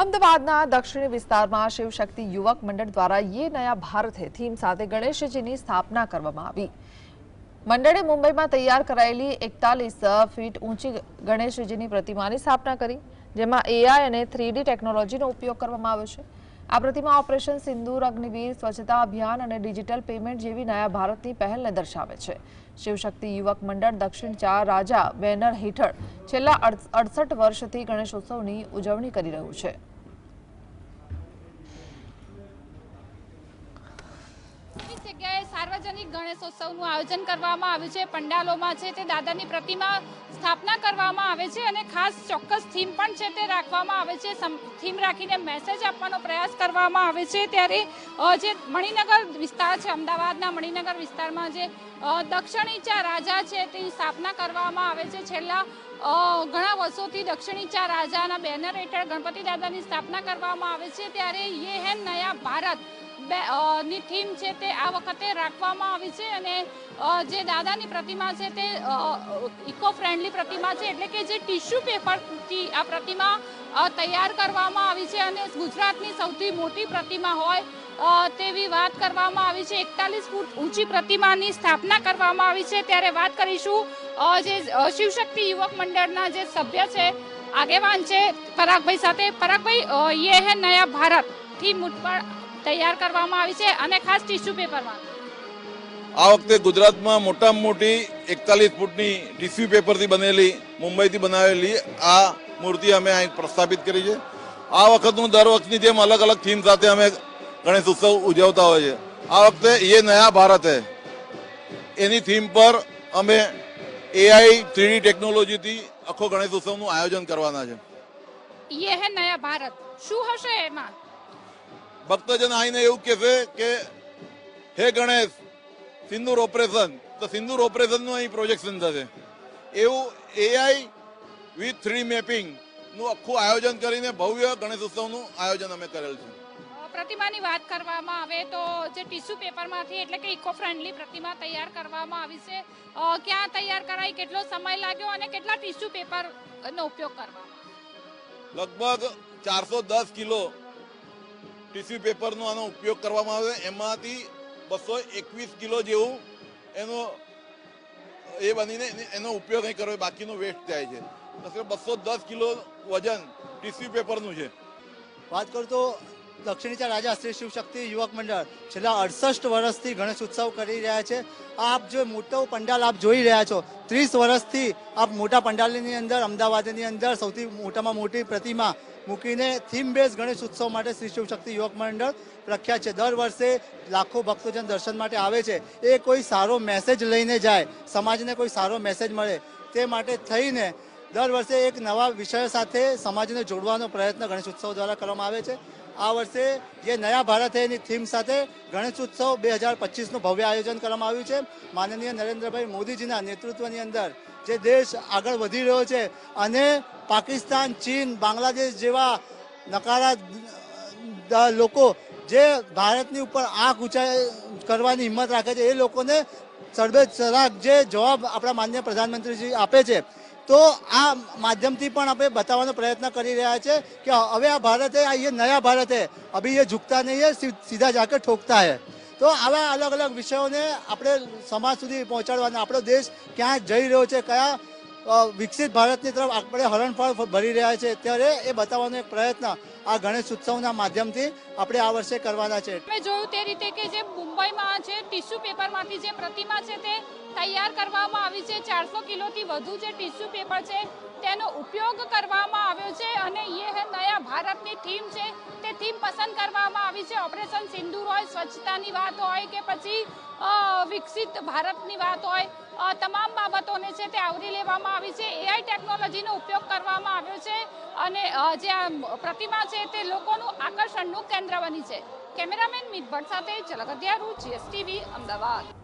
અમદાવાદના દક્ષિણી વિસ્તારમાં શિવશક્તિ યુવક મંડળ દ્વારા યે નયા ભારત હે થીમ સાથે ગણેશજીની સ્થાપના કરવામાં આવી. મંડળે મુંબઈમાં તૈયાર કરાયેલી એકતાલીસ ફીટ ઊંચી ગણેશજીની પ્રતિમાની સ્થાપના કરી, જેમાં એઆઈ અને થ્રીડી ટેકનોલોજીનો ઉપયોગ કરવામાં આવ્યો છે. આ પ્રતિમા ઓપરેશન સિંદૂર, અગ્નિવીર, સ્વચ્છતા અભિયાન અને ડિજિટલ પેમેન્ટ જેવી નયા ભારતની પહેલને દર્શાવે છે. શિવશક્તિ યુવક મંડળ દક્ષિણ ચાર રાજા બેનર હેઠળ છેલ્લા અડસઠ વર્ષથી ગણેશોત્સવની ઉજવણી કરી રહ્યું છે. જગ્યાએ સાર્વજનિક ગણેશોત્સવનું આયોજન કરવામાં આવ્યું છે, પંડાલોમાં છે, તે દાદાની પ્રતિમા સ્થાપના કરવામાં આવે છે અને ખાસ ચોક્કસ થીમ પણ છે તે રાખવામાં આવે છે. થીમ રાખીને મેસેજ આપવાનો પ્રયાસ કરવામાં આવે છે ત્યારે જે મણિનગર વિસ્તાર છે, અમદાવાદના મણિનગર વિસ્તારમાં જે દક્ષિણીચા રાજા છે તેની સ્થાપના કરવામાં આવે છે. છેલ્લા ઘણા વર્ષોથી દક્ષિણીચા રાજાના બેનર હેઠળ ગણપતિ દાદાની સ્થાપના કરવામાં આવે છે. ત્યારે યે હે નયા ભારત ની થીમ છે તે આ વખતે રાખવામાં આવી છે અને જે દાદાની પ્રતિમા છે તે ઇકો ફ્રેન્ડલી પ્રતિમા છે એટલે કે જે ટીશ્યુ પેપરથી આ પ્રતિમા તૈયાર કરવામાં આવી છે અને ગુજરાતની સૌથી મોટી પ્રતિમા હોય તેવી વાત કરવામાં આવી છે. એકતાલીસ ફૂટ ઊંચી પ્રતિમાની સ્થાપના કરવામાં આવી છે. ત્યારે વાત કરીશું જે શિવશક્તિ યુવક મંડળના જે સભ્ય છે, આગેવાન છે પરાગભાઈ સાથે. પરાગભાઈ યે હે નયા ભારત. થી મુઠપણ તૈયાર કરવામાં આવી છે અને ખાસ ટિશ્યુ પેપરમાં. આ વખતે ગુજરાતમાં મોટામાં મોટી એકતાલીસ ફૂટની ટીસ્યુ પેપરથી બનેલી મુંબઈથી બનાવેલી આ મૂર્તિ અમે અહીં પ્રસ્થાપિત કરી છે. આ વખતનું દર વખતની જેમ અલગ અલગ થીમ સાથે અમે ગણેશ ઉત્સવ ઉજવતા હોય છે આ વખતે એ નયા ભારત હે. એની થીમ પર અમે એઆઈ થ્રીડી ટેકનોલોજીથી આખો ગણેશ ઉત્સવનું આયોજન કરવાના છે. યે હે નયા ભારત. શું હશે એમાં? ભક્તજન આવીને એવું કહેશે કે હે ગણેશ સિંદૂર ઓપરેશન તો સિંદૂર ઓપરેશનનું અહીં પ્રોજેક્શન થશે. એવું એઆઈ વિથ થ્રી મેપિંગનું આખું આયોજન કરીને ભવ્ય ગણેશ ઉત્સવનું આયોજન અમે કરેલ છે. પ્રતિમાની વાત કરવામાં આવે તો જે ટીસ્યુ પેપરમાંથી એટલે કે ઇકો ફ્રેન્ડલી પ્રતિમા તૈયાર કરવામાં આવી છે. ક્યાં તૈયાર કરાઈ કેટલો સમય લાગ્યો અને કેટલા ટિશ્યુ પેપરનો ઉપયોગ કરવામાં લગભગ ચારસો દસ કિલો ટીસ્યુ પેપરનો આનો ઉપયોગ કરવામાં આવે. એમાંથી બસો એકવીસ કિલો જેવું એનો એ બનીને એનો ઉપયોગ અહીં કરવો બાકીનો વેસ્ટ જાય છે. બસો દસ કિલો વજન ટીસ્યુ પેપરનું છે. વાત કરું તો દક્ષિણીચા રાજા શ્રી શિવશક્તિ યુવક મંડળ છેલ્લા અડસઠ વર્ષથી ગણેશ ઉત્સવ કરી રહ્યા છે. આપ જે મોટો પંડાલ આપ જોઈ રહ્યા છો, ત્રીસ વર્ષથી આપ મોટા પંડાલની અંદર, અમદાવાદની અંદર સૌથી મોટામાં મોટી પ્રતિમા મૂકીને થીમ બેઝ ગણેશ ઉત્સવ માટે શ્રી શિવશક્તિ યુવક મંડળ પ્રખ્યાત છે. દર વર્ષે લાખો ભક્તોજન દર્શન માટે આવે છે. એ કોઈ સારો મેસેજ લઈને જાય, સમાજને કોઈ સારો મેસેજ મળે, તે માટે થઈને દર વર્ષે એક નવા વિષય સાથે સમાજને જોડવાનો પ્રયત્ન ગણેશ ઉત્સવ દ્વારા કરવામાં આવે છે. આ વર્ષે જે નયા ભારત હે એની થીમ સાથે ગણેશ ઉત્સવ બે હજાર પચીસનું ભવ્ય આયોજન કરવામાં આવ્યું છે. માનનીય નરેન્દ્રભાઈ મોદીજીના નેતૃત્વની અંદર જે દેશ આગળ વધી રહ્યો છે અને પાકિસ્તાન, ચીન, બાંગ્લાદેશ જેવા નકારા લોકો જે ભારતની ઉપર આંખ ઊંચાઈ કરવાની હિંમત રાખે છે, એ લોકોને સર્વે સરાગ જે જવાબ આપણા માન્ય પ્રધાનમંત્રીજી આપે છે. તો આ માધ્યમથી પણ આપણે બતાવવાનો પ્રયત્ન કરી રહ્યા છે કે હવે આ ભારત હે આ ये नया भारत है अभी ये झुकता नहीं है सी- सीधा जाकर ठोकता है તો આવા અલગ અલગ વિષયોને આપણે સમાજ સુધી પહોંચાડવાના આપણો દેશ ક્યાં જઈ રહ્યો છે કયા અ, વિકસિત ભારતની તરફ આપણે હરણફાળ ભરી રહ્યા છે ત્યારે એ બતાવવાનો એક પ્રયત્ન આ ગણેશ ઉત્સવના માધ્યમથી આપણે આ વર્ષે કરવાના છે. તમે જોયું તે રીતે કે જે મુંબઈમાં જે ટિશ્યુ પેપરમાંથી જે પ્રતિમા છે તે તૈયાર કરવામાં આવી છે, ચારસો કિલોથી વધુ જે ટિશ્યુ પેપર છે તેનો ઉપયોગ કરવામાં આવ્યો છે અને એ હે નયા ભારતની થીમ છે તે થીમ પસંદ કરવામાં આવી છે. ઓપરેશન સિંદૂર હોય, સ્વચ્છતાની વાત હોય કે પછી વિકસિત ભારતની વાત હોય તમામ બાબતોને છે તે આવરી લેવામાં આવી છે. એઆઈ ટેકનોલોજીનો ઉપયોગ કરવામાં આવ્યો છે અને જે પ્રતિમા છે તે લોકોનું આકર્ષણનું કેન્દ્ર બની છે. કેમેરામેન મિત ભટ્ટ સાથે ઝલક અધ્યારું જીએસટીવી અમદાવાદ.